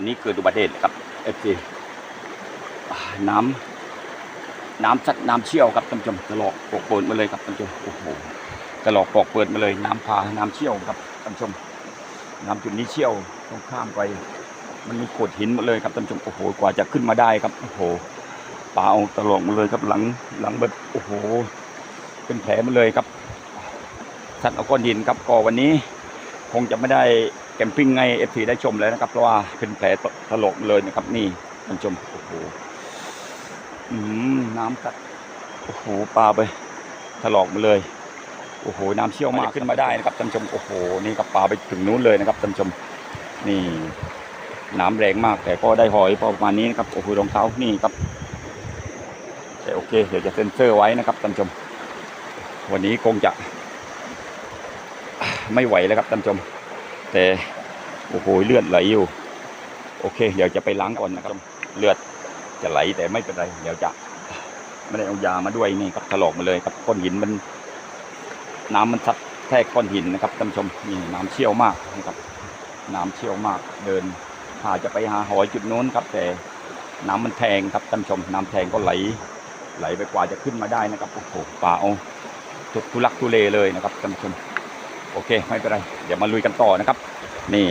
อนนี้เกิดอุบัติเหตุครับเอฟซีน้ำน้ำสัดน้ำเชี่ยวครับท่านผู้ชมตลอกปอกเปิดมาเลยครับท่านผู้ชมโอ้โหตลอกปอกเปิดมาเลยน้ำพาน้ำเชี่ยวครับท่านผู้ชม น้ำจุดนี้เชี่ยวต้องข้ามไป มันมีโขดหินหมดเลยครับท่านผู้ชมโอ้โหกว่าจะขึ้นมาได้ครับโอ้โหปลาเอาตลอกมาเลยครับหลังหลังแบบโอ้โห เป็นแผลหมาเลยครับสัตว์เอาก้อนหินครับก็วันนี้ คงจะไม่ได้ แคมปิ้งไงเอฟซีได้ชมแล้วนะครับเพราะว่าเป็นแผลถลอกเลยนะครับ นี่ท่านผู้ชมโอ้โหอืมน้ำสัตว์โอ้โหปลาไปถลอกมาเลย โอ้โห น้ำเชี่ยวมากขึ้นมาได้นะครับท่านผู้ชมโอ้โหนี่ครับปลาไปถึงนู้นเลยนะครับท่านผู้ชม นี่น้ำแรงมาก แต่ก็ได้หอยพอประมาณนี้นะครับโอ้โหรองเท้านี่ครับแต่โอเค เดี๋ยวจะเซ็นเซอร์ไว้นะครับท่านผู้ชม วันนี้คงจะ ไม่ไหวแล้วครับท่านผู้ชม แต่โอ้โหเลือดไหลอยู่ โอเค เดี๋ยวจะไปล้างก่อนนะครับ เลือดจะไหลแต่ไม่เป็นไร เดี๋ยวจะไม่ได้เอายามาด้วยนี่ครับถลอกมาเลยครับก้อนหินมัน น้ำมันซัดแทกก้อนหินนะครับท่านชมนี่น้ำเชี่ยวมากนะครับ น้ำเชี่ยวมากเดินหาจะไปหาหอยจุดโน้นครับ แต่น้ำมันแทงครับท่านชม น้ำแทงก็ไหล ไหลไปกว่าจะขึ้นมาได้นะครับโอ้โหป่าเอาทุกทุลักทุเลเลยนะครับท่านชม โอเคไม่เป็นไร เดี๋ยวมาลุยกันต่อนะครับ นี่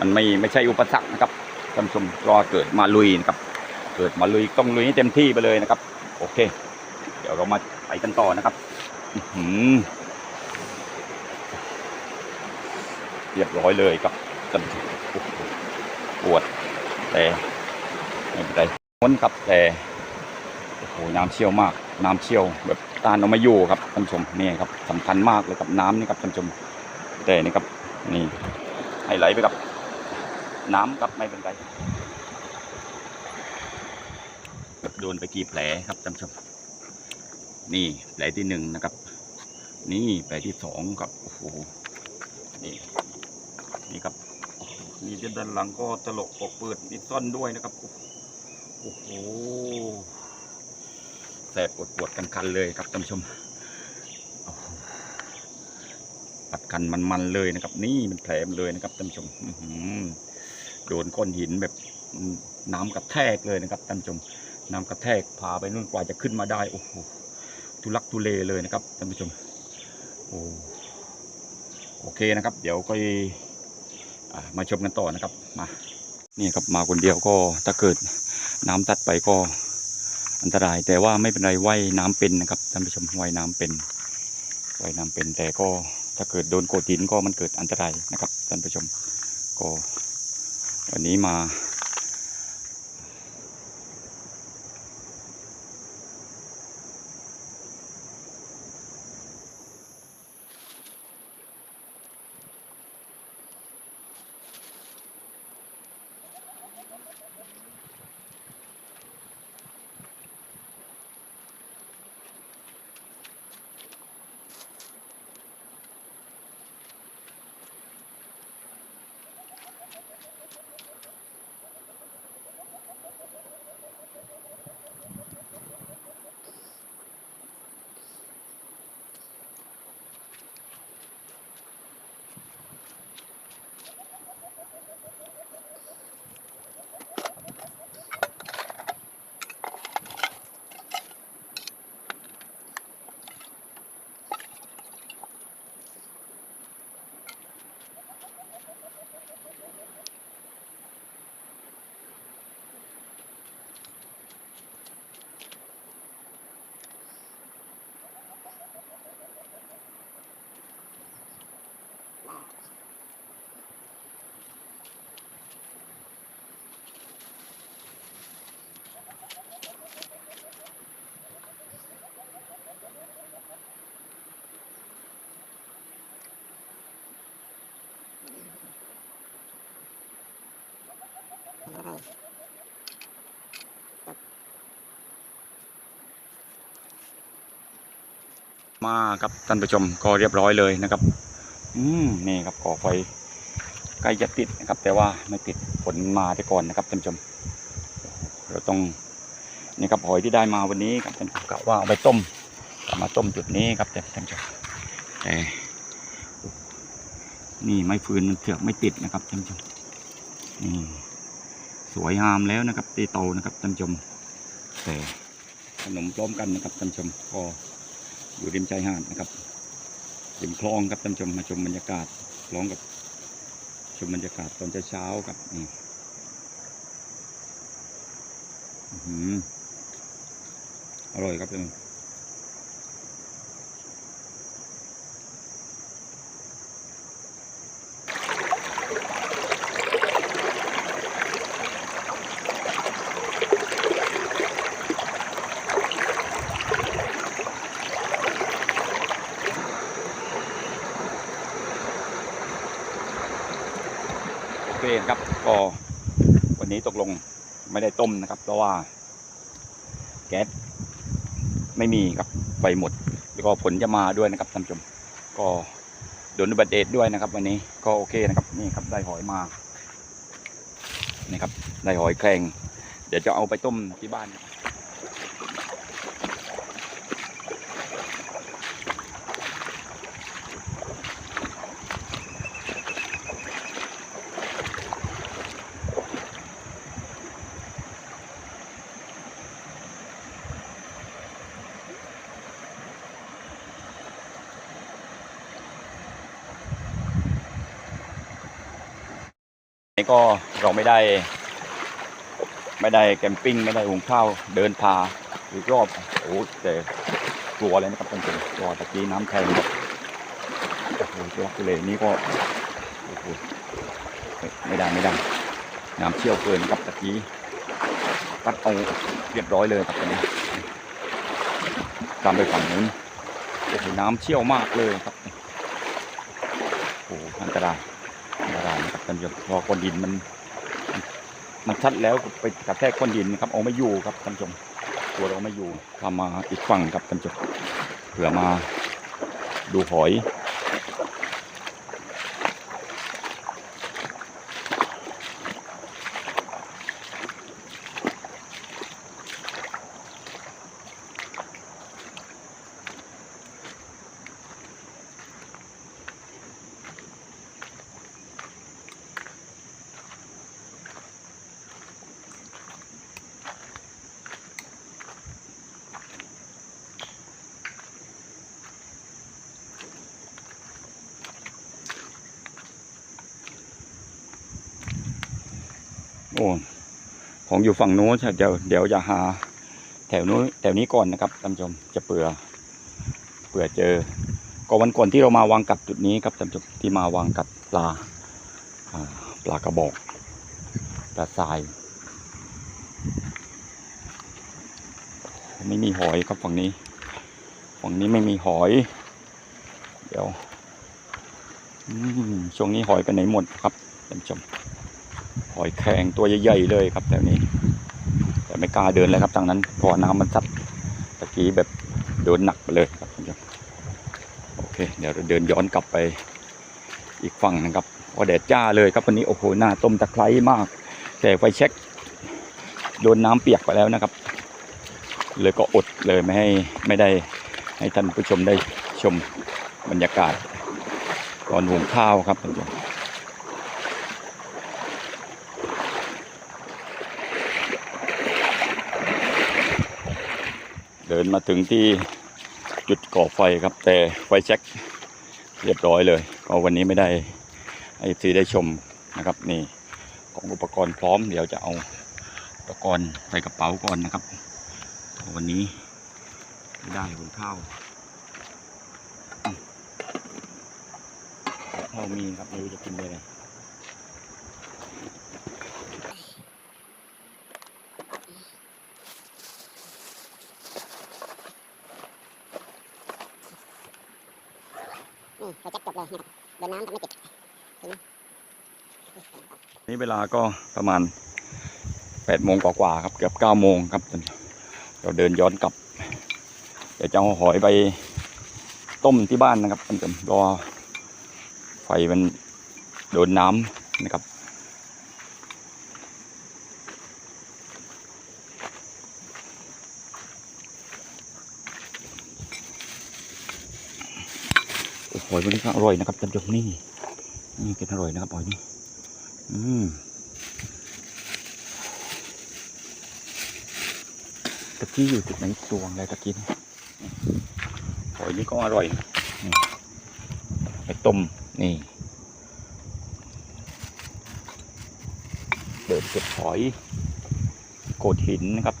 มันไม่ไม่ใช่อุปสรรคนะครับท่านผู้ชมรอเกิดมาลุยนะครับเกิดมาลุยต้องลุยให้เต็มที่ไปเลยนะครับ โอเค เดี๋ยวเรามาไปกันต่อนะครับหือเรียบร้อยเลยครับท่านผู้ชมปวดแต่ไม่เป็นไรม้วนครับแต่โอ้โหน้ำเชี่ยวมาก น้ำเชี่ยวแบบต้านเอาม่อยู่ครับท่านผู้ชมนี่ครับสำคัญมากเลยกับน้ำนี่ครับท่านผู้ชม แต่นี่ครับนี่ให้ไหลไปกับ น้ำครับไม่เป็นไรโดนไปกี่แผลครับท่านผู้ชม นี่แผลที่หนึ่งนะครับ นี่แผลที่สองครับโอ้โหนี่นี่ครับนี่ด้านหลังก็ตลกปกเปิดมีซ่อนด้วยนะครับโอ้โหแสบปวดปวดกันคันๆเลยครับท่านผู้ชม ปัดกันมันๆเลยนะครับ นี่เป็นแผลมันเลยนะครับท่านผู้ชมหือโดนก้อนหินแบบน้ำกระแทกเลยนะครับท่านผู้ชมน้ำกระแทกพาไปนู่นกว่าจะขึ้นมาได้โอ้โหทุลักทุเลเลยนะครับท่านผู้ชมโอ้โอเคนะครับ เดี๋ยวก็มาชมกันต่อนะครับมานี่ครับมาคนเดียวก็ถ้าเกิดน้ำตัดไปก็อันตราย แต่ว่าไม่เป็นไรว่ายน้ำเป็นนะครับท่านผู้ชมว่ายน้ำเป็นว่ายน้ำเป็นแต่ก็ ถ้าเกิดโดนโกดหินก็มันเกิดอันตรายนะครับท่านผู้ชมก็วันนี้มา มาครับท่านผู้ชมก็เรียบร้อยเลยนะครับ อืมนี่ครับก่อไฟใกล้จะติดนะครับ แต่ว่าไม่ติดฝนมาไปก่อนนะครับท่านผู้ชม เราต้องนี่ครับหอยที่ได้มาวันนี้ครับท่านผู้ชมกะว่าเอาไปต้มเอามาต้มจุดนี้ครับท่านผู้ชมแต่นี่ไม้ฟืนมันเถือกไม่ติดนะครับท่านผู้ชมนี่สวยงามแล้วนะครับตีโตนะครับท่านผู้ชมแต่ขนมพร้อมกันนะครับท่านผู้ชมก็ อยู่ริมชายหาดนะครับริมคลองครับท่านชมมาชมบรรยากาศพร้อมกับชมบรรยากาศตอนเช้าๆครับนี่อร่อยครับท่าน โอเคครับ ก็วันนี้ตกลงไม่ได้ต้มนะครับ เพราะว่า แก๊สไม่มีครับไฟหมด แล้วก็ฝนจะมาด้วยนะครับท่านผู้ชม ก็โดนอุบัติเหตุด้วยนะครับ วันนี้ก็โอเคนะครับนี่ครับได้หอยมานี่ครับได้หอยแครงเดี๋ยวจะเอาไปต้มที่บ้านนะครับ ก็เราไม่ได้ ไม่ได้แคมปิ้งไม่ได้หุงข้าวเดินพาอีกรอบโอ้แต่กลัวเลยนะครับท่านผู้ชมกลัวตะกี้น้ำแทงแบโอ้โหทุลักทุเลนี่ก็โอ้โหไม่ไม่ได้ไม่ได้น้ำเชี่ยวเกินครับตะกี้ตัดเอาเรียบร้อยเลยครับตอนนี้ตามไปฝั่งนู้นโอ้โหน้ำเชี่ยวมากเลยครับโอ้โหอันตราย อันตรานะครับท่านผู้ชมพอก้อนดินมัน มันชัดแล้วไปกระแทกก้อนดินนะครับเอาไม่อยู่ครับท่านผู้ชมตัวเราไม่อยู่ทำมาอีกฝั่งครับท่านผู้ชมเผื่อมาดูหอย โอ้ของอยู่ฝั่งโน้นเดี๋ยวเดี๋ยวจะหา แถวนู้นแถวนี้ก่อนนะครับท่านผู้ชมจะเปื่อเปื่อเจอ ก็วันก่อนที่เรามาวางกัดจุดนี้ครับท่านผู้ชมที่มาวางกัดปลาปลากระบอกปลาทราย ไม่มีหอยครับฝั่งนี้ ฝั่งนี้ไม่มีหอย เดี๋ยวช่วงนี้หอยไปไหนหมดครับท่านผู้ชม หอยแครงตัวใหญ่ๆเลยครับแถวนี้ แต่ไม่กล้าเดินเลยครับทางนั้นเพราะว่าน้ำมันซัดตะกี้แบบโดนหนักไปเลยครับท่านผู้ชมโอเค เดี๋ยวเราเดินย้อนกลับไปอีกฝั่งนะครับว่าแดดจ้าเลยครับวันนี้โอ้โหหน้าต้มตะไคร้มาก แต่ไฟเช็คโดนน้ำเปียกไปแล้วนะครับ เลยก็อดเลยไม่ให้ไม่ได้ให้ท่านผู้ชมได้ชมบรรยากาศตอนหุงข้าวครับท่านผู้ชม ดินมาถึงที่จุดก่อไฟครับ แต่ไฟแช็คเรียบร้อยเลยก็วันนี้ไม่ได้ให้ซีได้ชมนะครับนี่ของอุปกรณ์พร้อมเดี๋ยวจะเอาอุปกรณ์ใส่กระเป๋าก่อนนะครับ วันนี้ไม่ได้หุงข้าวข้าวมีครับไม่รู้จะกินอะไร นี่ไฟแจ็คจบเลยนะครับโดนน้ำทำไม่ติด นี่เวลาก็ประมาณแปดโมงกว่าๆครับเกือบเก้าโมงครับ เราเดินย้อนกลับ เดี๋ยวจะเอาหอยไปต้มที่บ้านนะครับท่านผู้ชมรอไฟมันโดนน้ำนะครับหอยวันนี้ก็อร่อยนะครับท่านผู้ชมนี่นี่กินอร่อยนะครับหอยนี่ อืมตะกี้อยู่จุดไหนตวงอะไรตะกี้นี่หอยนี่ก็อร่อยไปต้มนี่ เดินเก็บหอยโกดหินนะครับ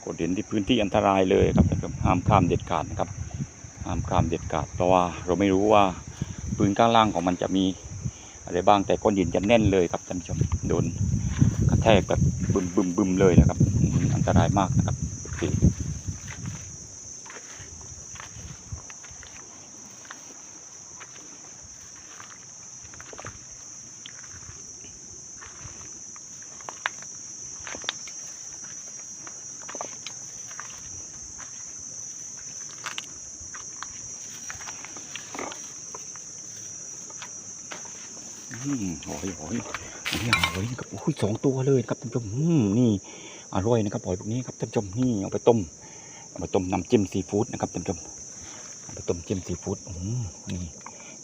โกดหินที่พื้นที่อันตรายเลยครับท่านผู้ชมห้ามข้ามเด็ดขาดนะครับห้ามข้ามเด็ดขาดเพราะว่าเราไม่รู้ว่าพื้นข้างล่างของมันจะมี อะไรบ้างแต่ก้อนหินจะแน่นเลยครับท่านผู้ชมโดนกระแทกแบบบึมบึมบึมเลยนะครับ อันตรายมากนะครับโอเคอืมหอยหอยนี่หอ ยนะครับโอ้ยสองตัวเลยครับท่านผู้ชมนี่อร่อยนะครับหอยพวกนี้ครับท่านผู้ชมนี่เอาไปต้มเอาไปต้มน้ำจิ้มซีฟู้ดนะครับท่านผู้ชมเอาไปต้มจิ้มซีฟู้ดอืมนี่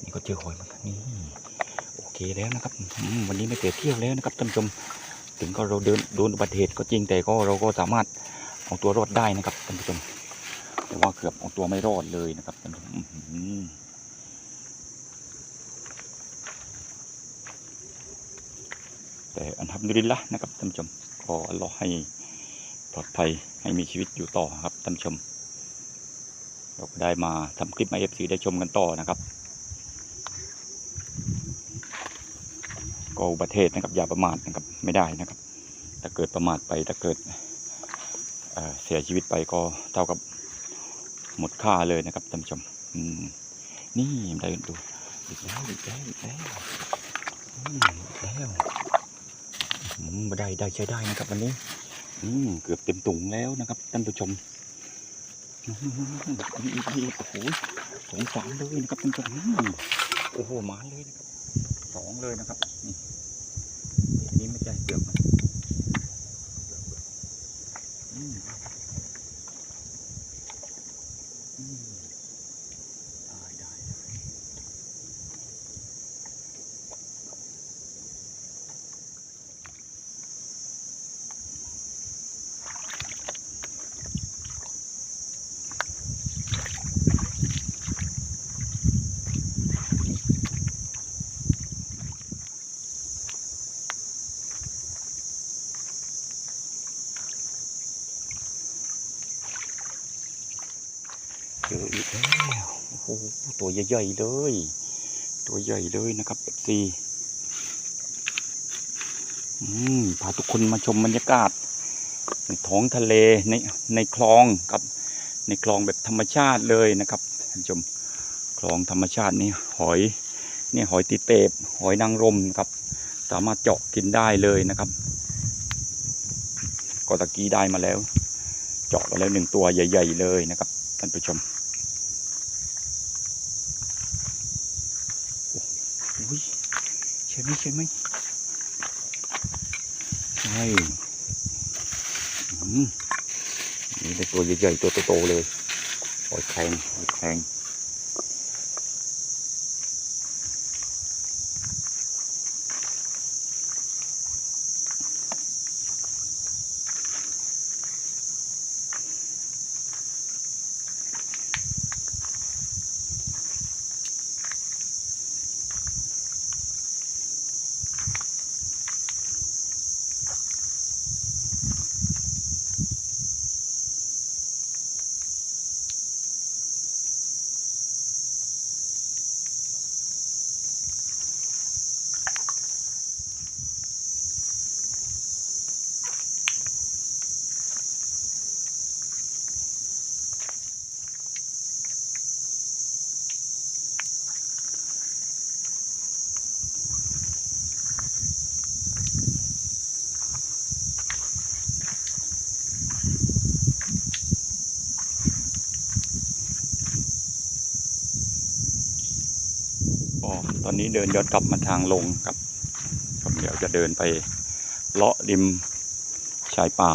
นี่ก็เจอหอยเหมือนกันนี่โอเคแล้วนะครับวันนี้ไม่เสียเที่ยวแล้วนะครับท่านผู้ชมถึงก็เราเดินโดนอุบัติเหตุก็จริงแต่ก็เราก็สามารถเอาตัวรอดได้นะครับท่านผู้ชมแต่ว่าเกือบเอาตัวไม่รอดเลยนะครับท่านผู้ชมอื้อหือ แต่อันทำดุลิลละนะครับท่านผู้ชมขออัลลอฮ์ให้ปลอดภัยให้มีชีวิตอยู่ต่อครับท่านผู้ชม เราก็ได้มาทำคลิปมาเอฟซีได้ชมกันต่อนะครับก็อุบัติเหตุนะครับอย่าประมาทนะครับไม่ได้นะครับ ถ้าเกิดประมาทไปถ้าเกิดเเสียชีวิตไปก็เท่ากับหมดค่าเลยนะครับท่านผู้ชมอืมนี่ได้ดูอีกแล้วอีกแล้วอีกแล้วอีกแล้ว ได้ได้ใช้ได้นะครับวันนี้ อืมเกือบเต็มตุงแล้วนะครับท่านผู้ชมอืมอีกอีกโอ้โหสองสามเลยนะครับท่านผู้ชมโอ้โหมาเลยนะครับสองเลยนะครับนี่นี้ไม่ใช่เกือบมันอืมอืมได้ได้ได้ เจออีกแล้วโอ้โห ตัวใหญ่ๆเลย ตัวใหญ่เลยนะครับเอฟซีอืมพาทุกคนมาชมบรรยากาศ ในท้องทะเลในในคลองครับ ในคลองแบบธรรมชาติเลยนะครับท่านชมคลองธรรมชาตินี่หอยนี่หอยติเตบหอยนางรมครับ สามารถเจาะกินได้เลยนะครับก็ตะกี้ได้มาแล้ว เจาะมาแล้วหนึ่งตัวใหญ่ ๆ เลยนะครับท่านผู้ชม อุ้ย ใช่ไหมใช่ไหมใช่นี่เป็นตัวใหญ่ๆตัวโตๆเลยหอยแครงหอยแครงก็ ตอนนี้เดินย้อนกลับมาทางลงครับผมเดี๋ยวจะเดินไปเลาะริมชายป่า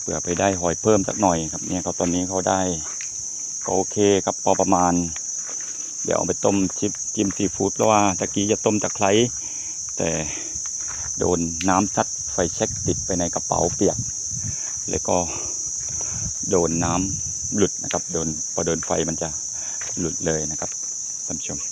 เพื่อไปได้หอยเพิ่มสักหน่อยครับเนี่ยเขาตอนนี้เขาได้ก็โอเคครับพอประมาณ เดี๋ยวเอาไปต้มชิมจิ้มซีฟู้ดแล้วว่าตะกี้จะต้มตะไคร้แต่โดนน้ำซัดไฟเช็คติดไปในกระเป๋าเปียก แล้วก็โดนน้ำหลุดนะครับ โดนพอโดนไฟมันจะหลุดเลยนะครับท่านผู้ชม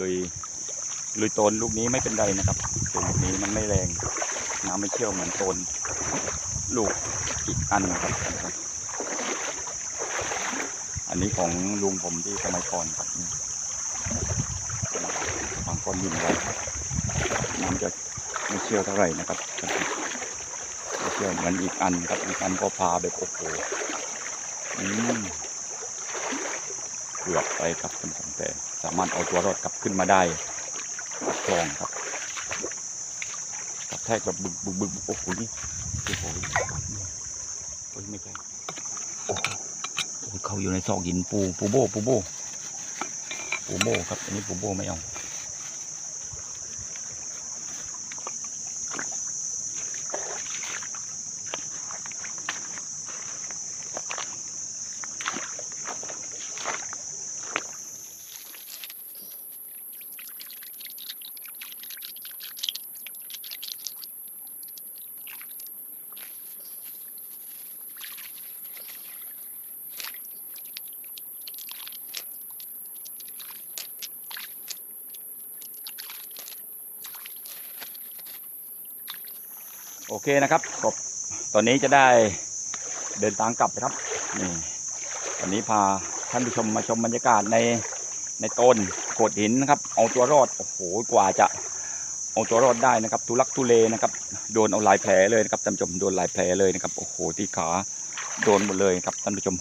ลุยลุยโตนลูกนี้ไม่เป็นไรนะครับโตนลูกนี้มันไม่แรงน้ำไม่เชี่ยวเหมือนโตนลูกอีกอันนะครับ อันนี้ของลุงผมที่สมัยก่อนครับบางก้อนดินไว้น้ำจะไม่เชี่ยวเท่าไหร่นะครับไม่เชี่ยวเหมือนอีกอันครับอีกอันก็พาแบบโอ้โหอืม เกือบไปครับท่านผู้ชมแต่สามารถเอาตัวรอดกลับขึ้นมาได้คลองครับกับแทกแบบบึกบึกบึกบึกโอ้โหนี่โอ้โหโอ้ยไม่ใช่โอ้โหเขาอยู่ในซอกหินปูปูโบปูโบปูโบครับอันนี้ปูโบไม่เอา อเคนะครับกบตอนนี้จะได้เดินทางกลับนะครับนี่ตอนนี้พาท่านผู้ชมมาชมบรรยากาศในในต้นโขดหินนะครับ เอาตัวรอดโอ้โหกว่าจะเอาตัวรอดได้นะครับ ทุลักทุเลนะครับโดนเอาลายแผลเลยนะครับท่านผู้ชมโดนลายแผลเลยนะครับโอ้โหที่ขาโดนหมดเลยครับท่านผู้ชม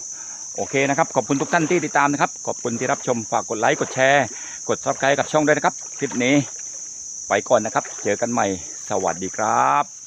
โอเคนะครับ ขอบคุณทุกท่านที่ติดตามนะครับ ขอบคุณที่รับชมฝากกดไลค์กดแชร์ กดซับสไครต์กับช่องด้วยนะครับ คลิปนี้ ไปก่อนนะครับ เจอกันใหม่ สวัสดีครับ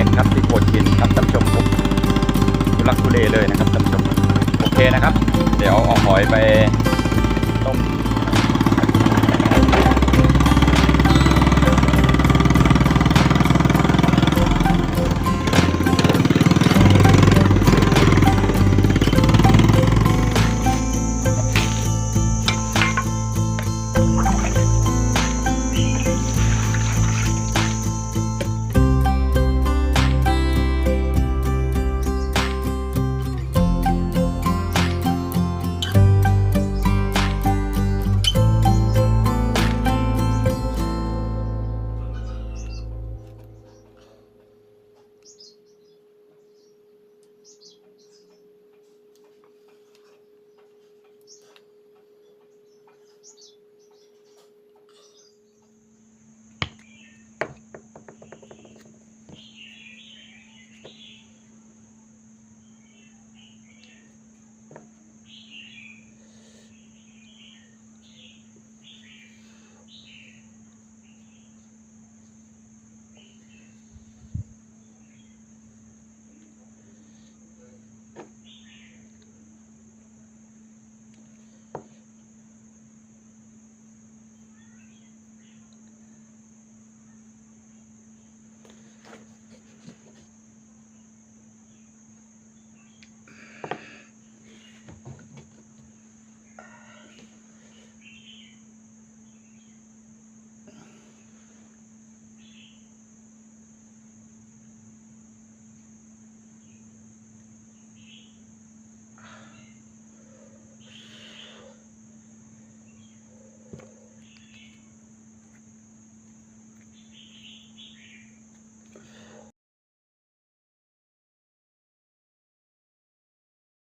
งครับที่โขดหินครับท่านผู้ชมผมทุลักทุเลเลยนะครับท่านผู้ชมโอเคนะครับ เดี๋ยวเอาหอยไป